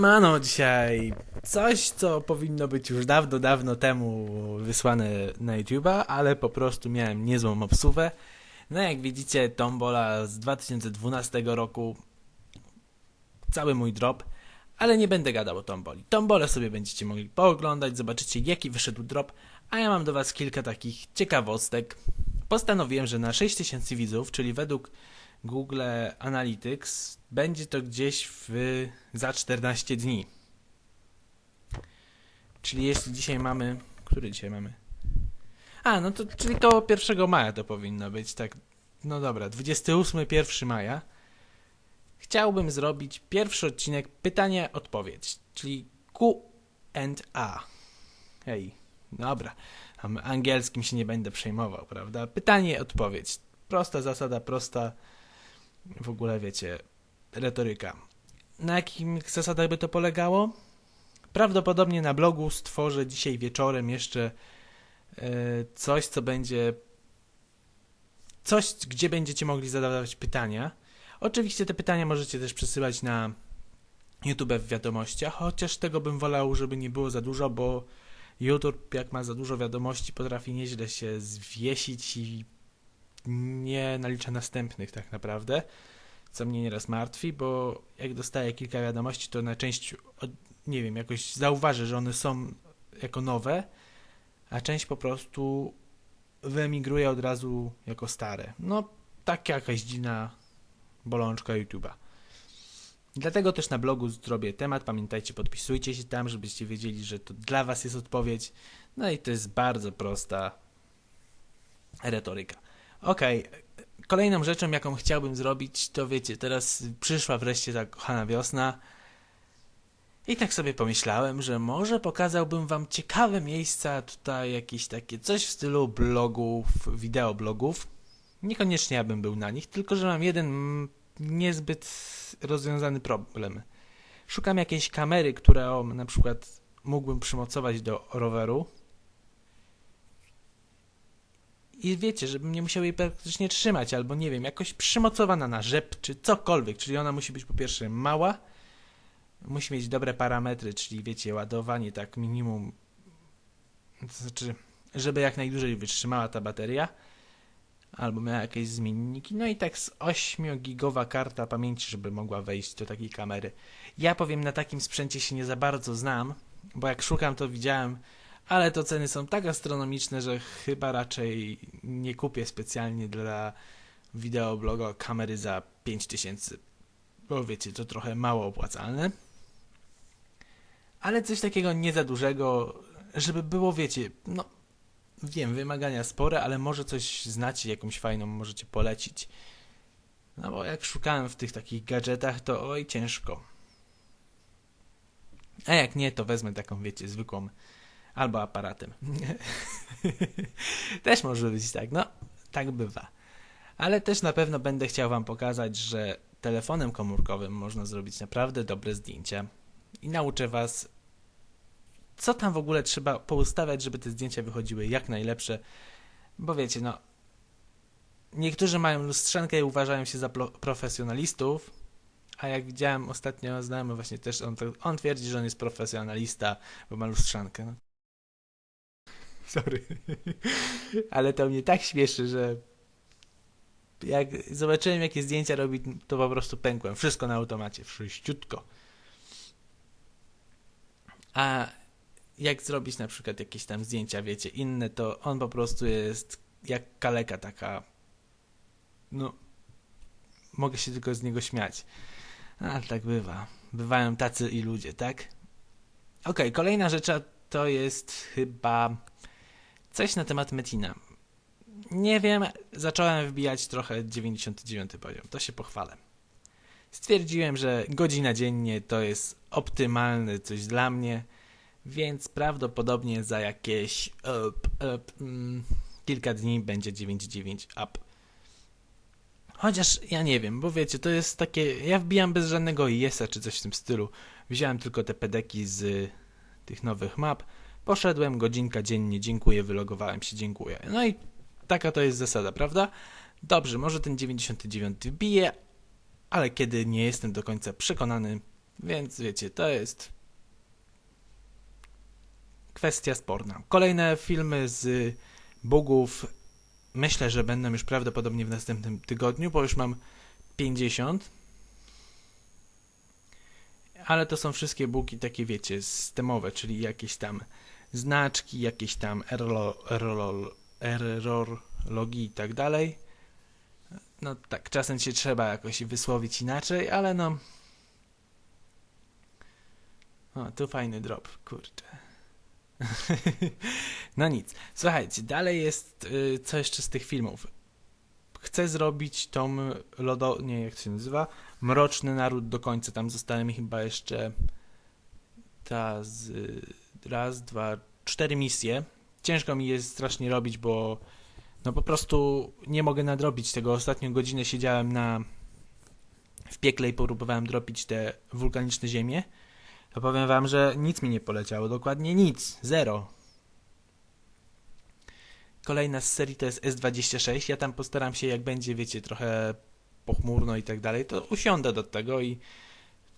Siemano, dzisiaj coś, co powinno być już dawno, dawno temu wysłane na YouTube'a, ale po prostu miałem niezłą obsuwę. No jak widzicie, Tombola z 2012 roku, cały mój drop, ale nie będę gadał o Tomboli. Tombolę sobie będziecie mogli pooglądać, zobaczycie jaki wyszedł drop, a ja mam do was kilka takich ciekawostek. Postanowiłem, że na 6000 widzów, czyli według Google Analytics, będzie to gdzieś w, za 14 dni. Czyli jeśli dzisiaj mamy. Który dzisiaj mamy? A, no to czyli koło 1 maja to powinno być, tak. No dobra, 28 1 maja. Chciałbym zrobić pierwszy odcinek pytanie-odpowiedź, czyli Q&A. Hej, dobra. Angielskim się nie będę przejmował, prawda? Pytanie-odpowiedź. Prosta zasada, prosta w ogóle wiecie, retoryka. Na jakich zasadach by to polegało? Prawdopodobnie na blogu stworzę dzisiaj wieczorem jeszcze e, coś, co będzie. Coś, gdzie będziecie mogli zadawać pytania. Oczywiście te pytania możecie też przesyłać na YouTube w wiadomościach, chociaż tego bym wolał, żeby nie było za dużo, bo YouTube, jak ma za dużo wiadomości, potrafi nieźle się zwiesić i nie nalicza następnych tak naprawdę, co mnie nieraz martwi, bo jak dostaję kilka wiadomości, to na część, nie wiem, jakoś zauważę, że one są jako nowe, a część po prostu wyemigruje od razu jako stare. No, taka jakaś dziwna bolączka YouTube'a. Dlatego też na blogu zrobię temat. Pamiętajcie, podpisujcie się tam, żebyście wiedzieli, że to dla Was jest odpowiedź. No i to jest bardzo prosta retoryka. Okej, kolejną rzeczą, jaką chciałbym zrobić, to wiecie, teraz przyszła wreszcie ta kochana wiosna. I tak sobie pomyślałem, że może pokazałbym wam ciekawe miejsca, tutaj jakieś takie coś w stylu blogów, wideoblogów. Niekoniecznie ja bym był na nich, tylko że mam jeden niezbyt rozwiązany problem. Szukam jakiejś kamery, którą na przykład mógłbym przymocować do roweru. I wiecie, żebym nie musiał jej praktycznie trzymać, albo nie wiem, jakoś przymocowana na rzep, czy cokolwiek. Czyli ona musi być po pierwsze mała, musi mieć dobre parametry, czyli wiecie, ładowanie tak minimum, to znaczy, żeby jak najdłużej wytrzymała ta bateria, albo miała jakieś zmienniki, no i tak z 8-gigowa karta pamięci, żeby mogła wejść do takiej kamery. Ja powiem, na takim sprzęcie się nie za bardzo znam, bo jak szukam, to widziałem, ale to ceny są tak astronomiczne, że chyba raczej nie kupię specjalnie dla wideobloga kamery za 5000, bo wiecie, to trochę mało opłacalne. Ale coś takiego nie za dużego, żeby było, wiecie, no wiem, wymagania spore, ale może coś znacie, jakąś fajną możecie polecić. No bo jak szukałem w tych takich gadżetach, to oj, ciężko. A jak nie, to wezmę taką, wiecie, zwykłą albo aparatem. też może być tak, no, tak bywa. Ale też na pewno będę chciał Wam pokazać, że telefonem komórkowym można zrobić naprawdę dobre zdjęcia. I nauczę Was, co tam w ogóle trzeba poustawiać, żeby te zdjęcia wychodziły jak najlepsze. Bo wiecie, no, niektórzy mają lustrzankę i uważają się za profesjonalistów, a jak widziałem ostatnio znajomy właśnie też, on, on twierdzi, że on jest profesjonalista, bo ma lustrzankę. No. Sorry. Ale to mnie tak śmieszy, że jak zobaczyłem jakie zdjęcia robi, to po prostu pękłem. Wszystko na automacie, wszyściutko. A jak zrobić na przykład jakieś tam zdjęcia, wiecie, inne, to on po prostu jest jak kaleka taka. No, mogę się tylko z niego śmiać. Ale tak bywa. Bywają tacy i ludzie, tak? Okej, kolejna rzecz to jest chyba coś na temat Metina. Nie wiem, zacząłem wbijać trochę 99 poziom, to się pochwalę. Stwierdziłem, że godzina dziennie to jest optymalne coś dla mnie, więc prawdopodobnie za jakieś up, up, mm, kilka dni będzie 9.9 up. Chociaż ja nie wiem, bo wiecie, to jest takie. Ja wbijam bez żadnego IS-a czy coś w tym stylu. Wziąłem tylko te pedeki z tych nowych map. Poszedłem, godzinka dziennie, dziękuję, wylogowałem się, dziękuję. No i taka to jest zasada, prawda? Dobrze, może ten 99 wbije, ale kiedy nie jestem do końca przekonany, więc wiecie, to jest kwestia sporna. Kolejne filmy z bugów myślę, że będą już prawdopodobnie w następnym tygodniu, bo już mam 50. Ale to są wszystkie bugi takie, wiecie, systemowe, czyli jakieś tam znaczki, jakieś tam error, error, i tak dalej. No tak, czasem się trzeba jakoś wysłowić inaczej, ale no. O, tu fajny drop, kurczę. no nic. Słuchajcie, dalej jest y, co jeszcze z tych filmów. Chcę zrobić tą lodo... nie, jak to się nazywa? Mroczny Naród do końca. Tam zostały mi chyba jeszcze ta z... raz, dwa, cztery misje. Ciężko mi jest strasznie robić, bo no po prostu nie mogę nadrobić tego. Ostatnią godzinę siedziałem na w piekle i próbowałem dropić te wulkaniczne ziemie. To powiem wam, że nic mi nie poleciało. Dokładnie nic. Zero. Kolejna z serii to jest S26. Ja tam postaram się, jak będzie, wiecie, trochę pochmurno i tak dalej, to usiądę do tego i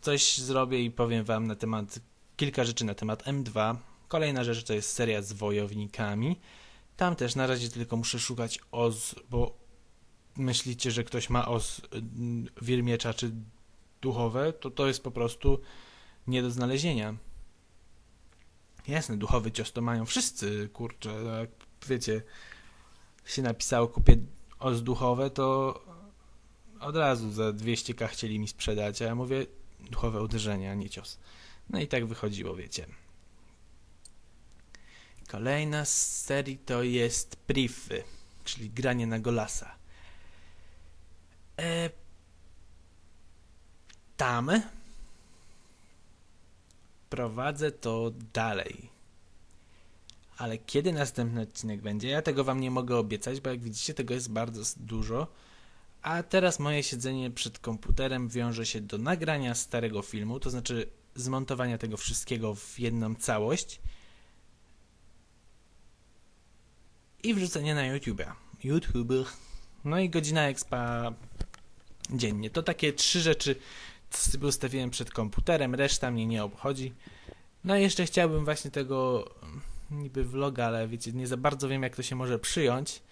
coś zrobię i powiem wam na temat, kilka rzeczy na temat M2. Kolejna rzecz to jest seria z wojownikami. Tam też na razie tylko muszę szukać OZ, bo myślicie, że ktoś ma OZ wiermiecza czy duchowe, to to jest po prostu nie do znalezienia. Jasne, duchowy cios to mają wszyscy, kurczę, jak wiecie, się napisało kupię OZ duchowe, to od razu za 200k chcieli mi sprzedać, a ja mówię duchowe uderzenie, a nie cios. No i tak wychodziło, wiecie. Kolejna z serii to jest Prify, czyli granie na golasa. E, tam prowadzę to dalej. Ale kiedy następny odcinek będzie, ja tego wam nie mogę obiecać, bo jak widzicie, tego jest bardzo dużo. A teraz moje siedzenie przed komputerem wiąże się do nagrania starego filmu, to znaczy zmontowania tego wszystkiego w jedną całość i wrzucenia na YouTube. YouTube. No i godzina expa dziennie. To takie trzy rzeczy sobie ustawiłem przed komputerem, reszta mnie nie obchodzi. No i jeszcze chciałbym właśnie tego niby vloga, ale wiecie, nie za bardzo wiem jak to się może przyjąć.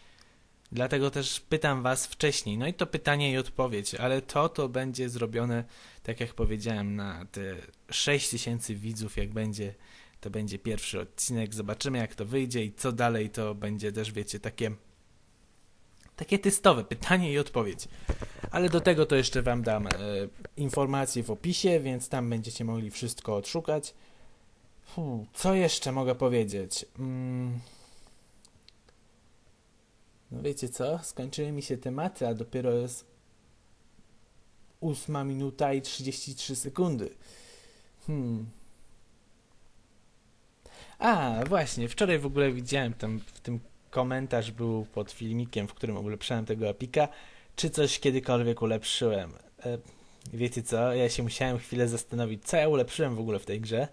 Dlatego też pytam was wcześniej. No i to pytanie i odpowiedź, ale to to będzie zrobione, tak jak powiedziałem, na te 6000 widzów, jak będzie, to będzie pierwszy odcinek. Zobaczymy jak to wyjdzie i co dalej, to będzie też, wiecie, takie takie testowe pytanie i odpowiedź. Ale do tego to jeszcze wam dam e, informacje w opisie, więc tam będziecie mogli wszystko odszukać. Fuh, co jeszcze mogę powiedzieć? Mm. No wiecie co? Skończyły mi się tematy, a dopiero jest 8 minuta i 33 sekundy. Hmm. A, właśnie, wczoraj w ogóle widziałem tam w tym komentarz był pod filmikiem, w którym ulepszałem tego apika, czy coś kiedykolwiek ulepszyłem. E, wiecie co, ja się musiałem chwilę zastanowić, co ja ulepszyłem w ogóle w tej grze.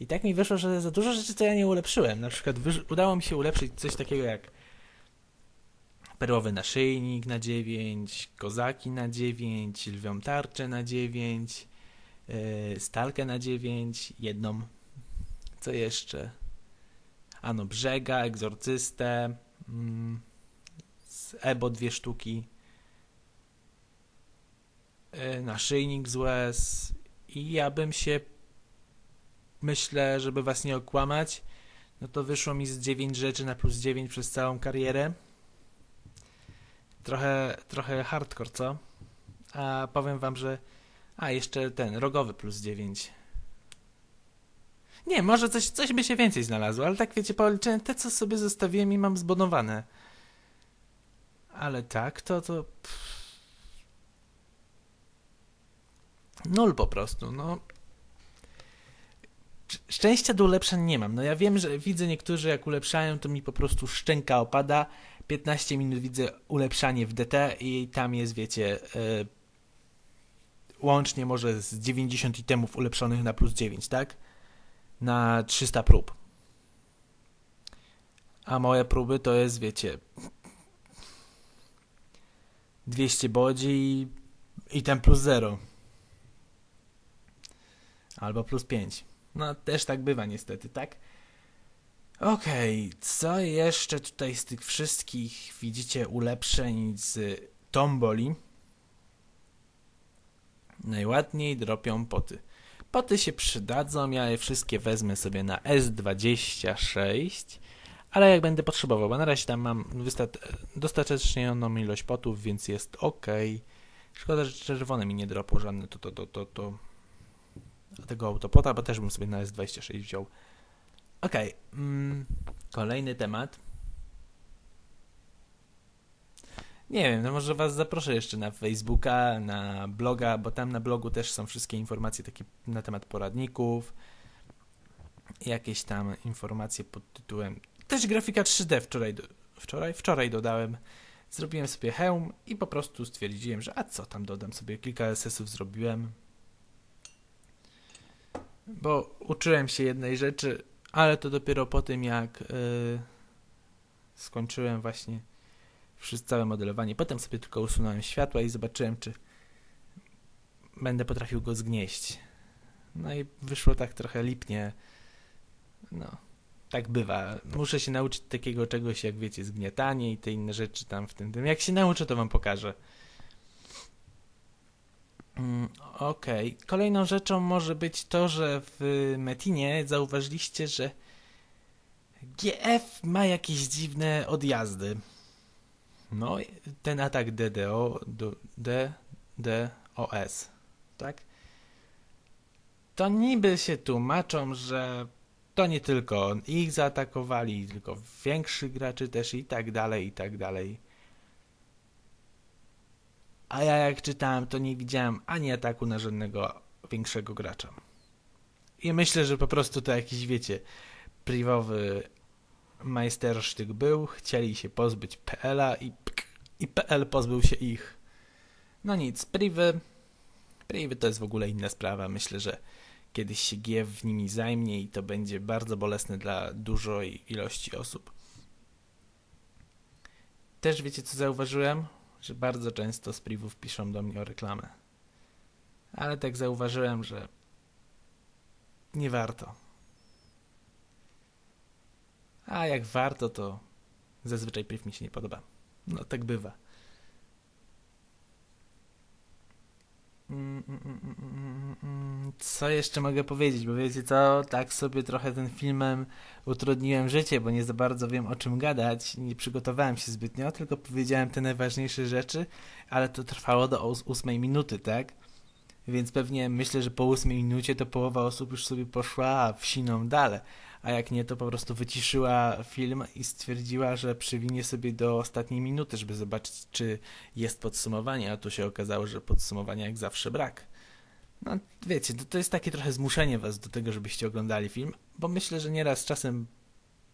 I tak mi wyszło, że za dużo rzeczy, co ja nie ulepszyłem. Na przykład udało mi się ulepszyć coś takiego jak perłowy naszyjnik na 9, kozaki na 9, lwią tarczę na 9, yy, stalkę na 9, jedną. Co jeszcze? Ano brzega, egzorcystę, mm, Ebo dwie sztuki, yy, naszyjnik z łez i ja bym się myślę, żeby was nie okłamać, no to wyszło mi z 9 rzeczy na plus 9 przez całą karierę. Trochę, trochę hardcore, co? A powiem wam, że. A, jeszcze ten, rogowy plus 9. Nie, może coś, coś by się więcej znalazło, ale tak wiecie, policzyłem te, co sobie zostawiłem i mam zbudowane. Ale tak, to to. Pff. Nul po prostu, no. Szczęścia do ulepszeń nie mam. No ja wiem, że widzę niektórzy jak ulepszają, to mi po prostu szczęka opada. 15 minut widzę ulepszanie w DT i tam jest, wiecie, yy, łącznie może z 90 itemów ulepszonych na plus 9, tak? Na 300 prób. A moje próby to jest, wiecie, 200 bodzi i, i ten plus 0. Albo plus 5. No też tak bywa niestety, tak? Okej, co jeszcze tutaj z tych wszystkich widzicie ulepszeń z Tomboli? Najładniej dropią poty. Poty się przydadzą, ja je wszystkie wezmę sobie na S26, ale jak będę potrzebował, bo na razie tam mam dostateczną ilość potów, więc jest ok. Szkoda, że czerwone mi nie dropło żadne to, to, to, to, to tego autopota, bo też bym sobie na S26 wziął. Okej, mm, kolejny temat. Nie wiem, no może was zaproszę jeszcze na Facebooka, na bloga, bo tam na blogu też są wszystkie informacje takie na temat poradników. Jakieś tam informacje pod tytułem. Też grafika 3D wczoraj, do, wczoraj, wczoraj dodałem. Zrobiłem sobie hełm i po prostu stwierdziłem, że a co tam dodam sobie, kilka SS-ów zrobiłem. Bo uczyłem się jednej rzeczy, ale to dopiero po tym, jak yy, skończyłem właśnie całe modelowanie. Potem sobie tylko usunąłem światła i zobaczyłem, czy będę potrafił go zgnieść. No i wyszło tak trochę lipnie. No, tak bywa. Muszę się nauczyć takiego czegoś, jak wiecie, zgniatanie i te inne rzeczy tam w tym. tym. Jak się nauczę, to wam pokażę. Mm, Okej. Kolejną rzeczą może być to, że w Metinie zauważyliście, że GF ma jakieś dziwne odjazdy. No, ten atak DDO, do, DDoS, tak? To niby się tłumaczą, że to nie tylko ich zaatakowali, tylko większych graczy też i tak dalej, i tak dalej. A ja jak czytałem, to nie widziałem ani ataku na żadnego większego gracza. I myślę, że po prostu to jakiś, wiecie, priwowy majstersztyk był, chcieli się pozbyć PL-a i, i PL pozbył się ich. No nic, priwy, priwy to jest w ogóle inna sprawa. Myślę, że kiedyś się GF nimi zajmie i to będzie bardzo bolesne dla dużej ilości osób. Też wiecie co zauważyłem? Że bardzo często z privów piszą do mnie o reklamę. Ale tak zauważyłem, że nie warto. A jak warto, to zazwyczaj priv mi się nie podoba. No tak bywa. Mm, mm, mm, mm, mm, mm. Co jeszcze mogę powiedzieć? Bo wiecie co, tak sobie trochę tym filmem utrudniłem życie, bo nie za bardzo wiem o czym gadać. Nie przygotowałem się zbytnio, tylko powiedziałem te najważniejsze rzeczy, ale to trwało do ós- ósmej minuty, tak? Więc pewnie myślę, że po ósmej minucie to połowa osób już sobie poszła w siną dalej a jak nie, to po prostu wyciszyła film i stwierdziła, że przywinie sobie do ostatniej minuty, żeby zobaczyć, czy jest podsumowanie, a tu się okazało, że podsumowania jak zawsze brak. No, wiecie, to, to jest takie trochę zmuszenie was do tego, żebyście oglądali film, bo myślę, że nieraz czasem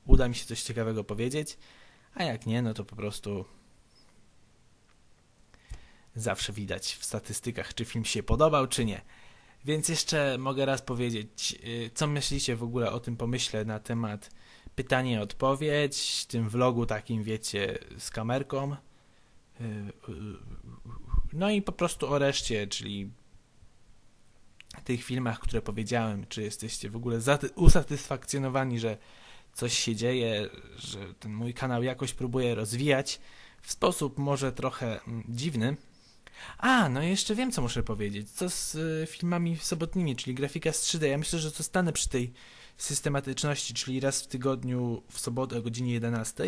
uda mi się coś ciekawego powiedzieć, a jak nie, no to po prostu zawsze widać w statystykach, czy film się podobał, czy nie. Więc jeszcze mogę raz powiedzieć, y, co myślicie w ogóle o tym pomyśle na temat pytanie odpowiedź, tym vlogu takim, wiecie, z kamerką. Y, y, No i po prostu o reszcie, czyli tych filmach, które powiedziałem, czy jesteście w ogóle usatysfakcjonowani, że coś się dzieje, że ten mój kanał jakoś próbuje rozwijać w sposób może trochę mm, dziwny. A, no i jeszcze wiem, co muszę powiedzieć. Co z y, filmami sobotnimi, czyli grafika z 3D? Ja myślę, że zostanę przy tej systematyczności, czyli raz w tygodniu w sobotę o godzinie 11.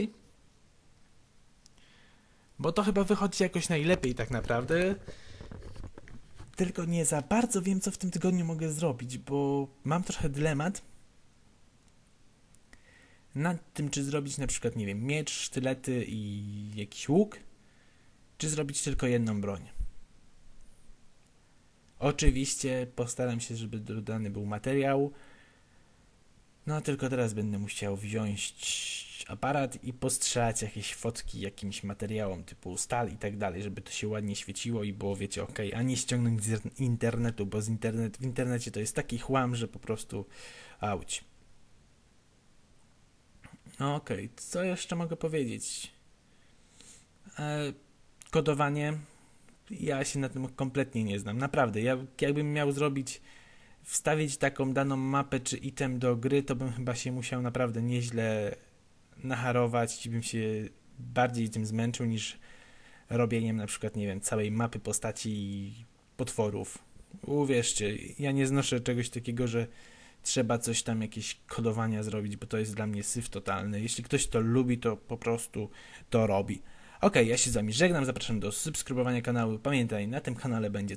Bo to chyba wychodzi jakoś najlepiej tak naprawdę. Tylko nie za bardzo wiem, co w tym tygodniu mogę zrobić, bo mam trochę dylemat nad tym, czy zrobić na przykład, nie wiem, miecz, sztylety i jakiś łuk, czy zrobić tylko jedną broń. Oczywiście postaram się, żeby dodany był materiał. No tylko teraz będę musiał wziąć aparat i postrzelać jakieś fotki jakimś materiałom typu stal i tak dalej, żeby to się ładnie świeciło i było, wiecie, ok, a nie ściągnąć z internetu, bo z internet, w internecie to jest taki chłam, że po prostu auć. No okej, co jeszcze mogę powiedzieć? E, kodowanie ja się na tym kompletnie nie znam. Naprawdę, ja jakbym miał zrobić, wstawić taką daną mapę czy item do gry, to bym chyba się musiał naprawdę nieźle nacharować i bym się bardziej tym zmęczył niż robieniem na przykład, nie wiem, całej mapy postaci i potworów. Uwierzcie, ja nie znoszę czegoś takiego, że trzeba coś tam, jakieś kodowania zrobić, bo to jest dla mnie syf totalny. Jeśli ktoś to lubi, to po prostu to robi. Okej, ja się z wami żegnam, zapraszam do subskrybowania kanału. Pamiętaj, na tym kanale będzie